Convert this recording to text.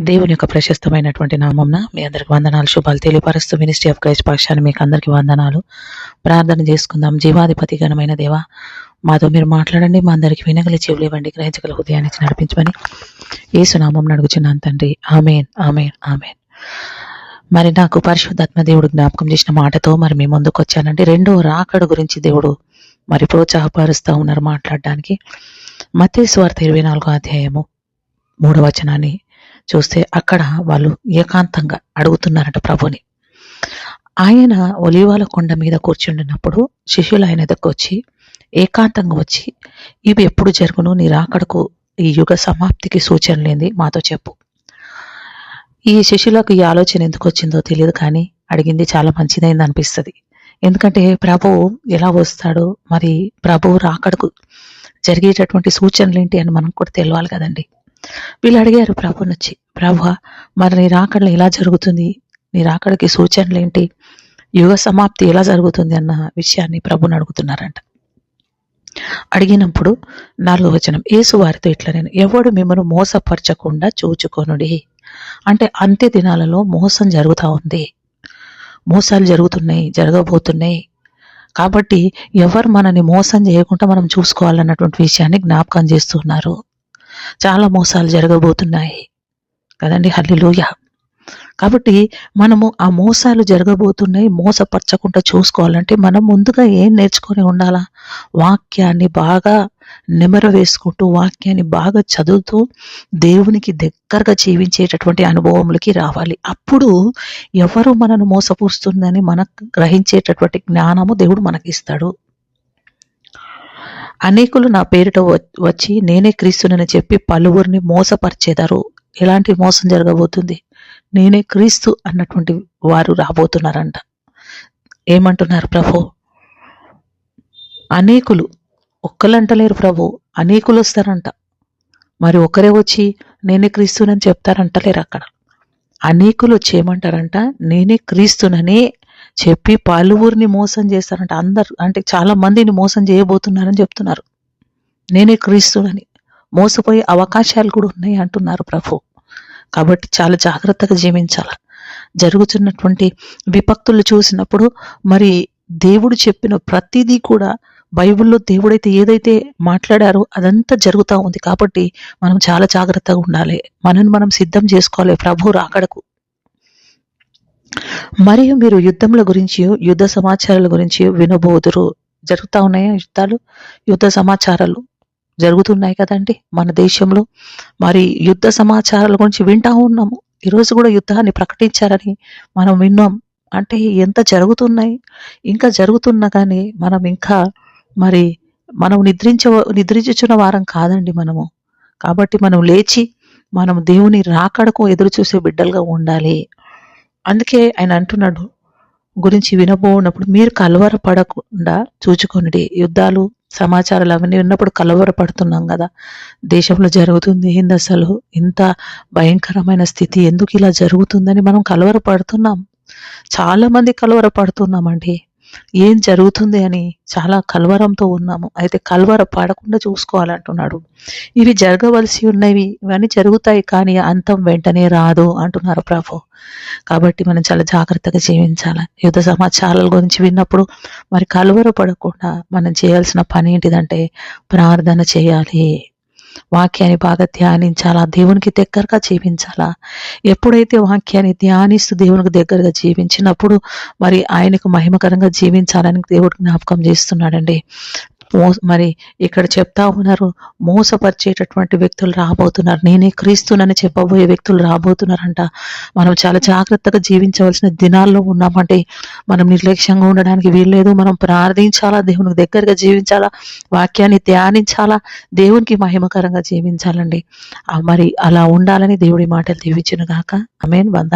దేవుని యొక్క ప్రశస్తమైనటువంటి నామంన మీ అందరికి వందనాలు శుభాలు తెలియపరుస్తూ మినిస్ట్రీ ఆఫ్ క్రైస్ట్ పక్షాన్ని మీకు అందరికీ వందనాలు. ప్రార్థన చేసుకుందాం. జీవాధిపతి ఘనమైన దేవ మాతో మీరు మాట్లాడండి మా అందరికి వినగలి చెవులు ఇవ్వండి గ్రహించగల హృదయానికి ఇచ్చి నడిపించమని ఏసునామం అడుగుచున్నాను తండ్రి. Amen amen amen. మరి నాకు పరిశుద్ధాత్మ దేవుడు జ్ఞాపకం చేసిన మాటతో మరి మీ ముందుకు వచ్చానండి. రెండో రాకడ గురించి దేవుడు మరి ప్రోత్సాహపరుస్తూ ఉన్నారు మాట్లాడడానికి. మతే స్వార్థ ఇరవై నాలుగో అధ్యాయము మూడవచనాన్ని చూస్తే అక్కడ వాళ్ళు ఏకాంతంగా అడుగుతున్నారట ప్రభుని. ఆయన ఒలివాల కొండ మీద కూర్చుండినప్పుడు శిష్యులు ఆయన దగ్గరకు వచ్చి ఏకాంతంగా వచ్చి ఇవి ఎప్పుడు జరుగును? నీ రాకడకు ఈ యుగ సమాప్తికి సూచన లేని మాతో చెప్పు. ఈ శిష్యులకు ఈ ఆలోచన ఎందుకు వచ్చిందో తెలియదు కానీ అడిగింది చాలా మంచిదైంది అనిపిస్తుంది. ఎందుకంటే ప్రభువు ఎలా వస్తాడో మరి ప్రభువు రాకడకు జరిగేటటువంటి సూచనలు ఏంటి అని మనం కూడా తెలియాలి కదండి. వీళ్ళు అడిగారు ప్రభుని వచ్చి ప్రభు మరి నీ రాకడలు ఎలా జరుగుతుంది? నీ రాకడకి సూచనలు ఏంటి? యుగ సమాప్తి ఎలా జరుగుతుంది అన్న విషయాన్ని ప్రభుని అడుగుతున్నారంట. అడిగినప్పుడు నాలుగో వచనం ఏసు వారితో ఇట్లా నేను ఎవడు మిమ్మల్ని మోసపరచకుండా చూచుకొనుడి? అంటే అంత్య దినాలలో మోసం జరుగుతూ ఉంది. మోసాలు జరుగుతున్నాయి జరగబోతున్నాయి. కాబట్టి ఎవరు మనని మోసం చేయకుండా మనం చూసుకోవాలన్నటువంటి విషయాన్ని జ్ఞాపకం చేస్తున్నారు చాలా మోసాలు జరగబోతున్నాయి. కదండి? హల్లిలోయ. కాబట్టి మనము ఆ మోసాలు జరగబోతున్నాయి మోసపరచకుండా చూసుకోవాలంటే మనం ముందుగా ఏం నేర్చుకొని ఉండాలా? వాక్యాన్ని బాగా నెమర వేసుకుంటూ వాక్యాన్ని బాగా చదువుతూ దేవునికి దగ్గరగా జీవించేటటువంటి అనుభవములకి రావాలి. అప్పుడు ఎవరు మనను మోసపూస్తుందని మనకు గ్రహించేటటువంటి జ్ఞానము దేవుడు మనకిస్తాడు. అనేకులు నా పేరిట వ- వచ్చి నేనే క్రీస్తునని చెప్పి పలువురిని మోసపరిచేదారు. ఎలాంటి మోసం జరగబోతుంది? నేనే క్రీస్తు అన్నటువంటి వారు రాబోతున్నారంట. ఏమంటున్నారు ప్రభు? అనేకులు ఒక్కలంటలేరు ప్రభు అనేకులు వస్తారంట. మరి ఒకరే వచ్చి నేనే క్రీస్తునని చెప్తారంటలేరు అక్కడ. అనేకులు వచ్చి ఏమంటారంట? నేనే క్రీస్తుననే చెప్పి పలువురిని మోసం చేస్తారంట. అందరు అంటే చాలా మందిని మోసం చేయబోతున్నారని చెప్తున్నారు. నేనే క్రీస్తుడని మోసపోయే అవకాశాలు కూడా ఉన్నాయి అంటున్నారు ప్రభు. కాబట్టి చాలా జాగ్రత్తగా జీవించాల. జరుగుతున్నటువంటి విపక్తులు చూసినప్పుడు మరి దేవుడు చెప్పిన ప్రతిదీ కూడా బైబిల్లో దేవుడైతే ఏదైతే మాట్లాడారో అదంతా జరుగుతూ ఉంది. కాబట్టి మనం చాలా జాగ్రత్తగా ఉండాలి. మనని మనం సిద్ధం చేసుకోవాలి ప్రభు రాకడకు. మరియు మీరు యుద్ధముల గురించి యుద్ధ సమాచారాల గురించి వినబోదురు. జరుగుతూ ఉన్నాయా యుద్ధాలు? యుద్ధ సమాచారాలు జరుగుతున్నాయి కదండి మన దేశంలో. మరి యుద్ధ సమాచారాల గురించి వింటా ఉన్నాము. ఈరోజు కూడా యుద్ధాన్ని ప్రకటించారని మనం విన్నాం. అంటే ఎంత జరుగుతున్నాయి? ఇంకా జరుగుతున్నా కానీ మనం ఇంకా మరి మనం నిద్రించ నిద్రించుచున్న వారం కాదండి మనము. కాబట్టి మనం లేచి మనం దేవుని రాకడకు ఎదురు చూసే బిడ్డలుగా ఉండాలి. అందుకే ఆయన అంటున్నాడు గురించి వినబోనప్పుడు మీరు కలవరపడకుండా చూచుకొనిడి యుద్ధాలు సమాచారాలు అవన్నీ ఉన్నప్పుడు కలవరపడుతున్నాం కదా. దేశంలో జరుగుతుంది ఏంది అసలు? ఇంత భయంకరమైన స్థితి ఎందుకు ఇలా జరుగుతుందని మనం కలవరపడుతున్నాం? చాలా మంది కలవరపడుతున్నామండి. ఏం జరుగుతుంది అని చాలా కలవరంతో ఉన్నాము. అయితే కలవర పడకుండా చూసుకోవాలంటున్నాడు. ఇవి జరగవలసి ఉన్నవి ఇవన్నీ జరుగుతాయి కానీ అంతం వెంటనే రాదు అంటున్నారు ప్రభు. కాబట్టి మనం చాలా జాగ్రత్తగా జీవించాలి. యుద్ధ సమాచారాల గురించి విన్నప్పుడు మరి కలవర పడకుండా మనం చేయాల్సిన పని ఏంటిదంటే ప్రార్థన చేయాలి. వాక్యాన్ని బాగా ధ్యానించాలా? దేవునికి దగ్గరగా జీవించాలా? ఎప్పుడైతే వాక్యాన్ని ధ్యానిస్తూ దేవునికి దగ్గరగా జీవించినప్పుడు మరి ఆయనకు మహిమకరంగా జీవించాలని దేవుడు జ్ఞాపకం చేస్తున్నాడండి. మరి ఇక్కడ చెప్తా ఉన్నారు మోసపరిచేటటువంటి వ్యక్తులు రాబోతున్నారు. నేనే క్రీస్తునని చెప్పబోయే వ్యక్తులు రాబోతున్నారంట. మనం చాలా జాగ్రత్తగా జీవించవలసిన దినాల్లో ఉన్నామంటే మనం నిర్లక్ష్యంగా ఉండడానికి వీల్లేదు. మనం ప్రార్థించాలా దేవునికి దగ్గరగా జీవించాలా వాక్యాన్ని ధ్యానించాలా దేవునికి మహిమకరంగా జీవించాలండి. మరి అలా ఉండాలని దేవుడి మాటలు దీవించిన గాక ఆమెన్. వంద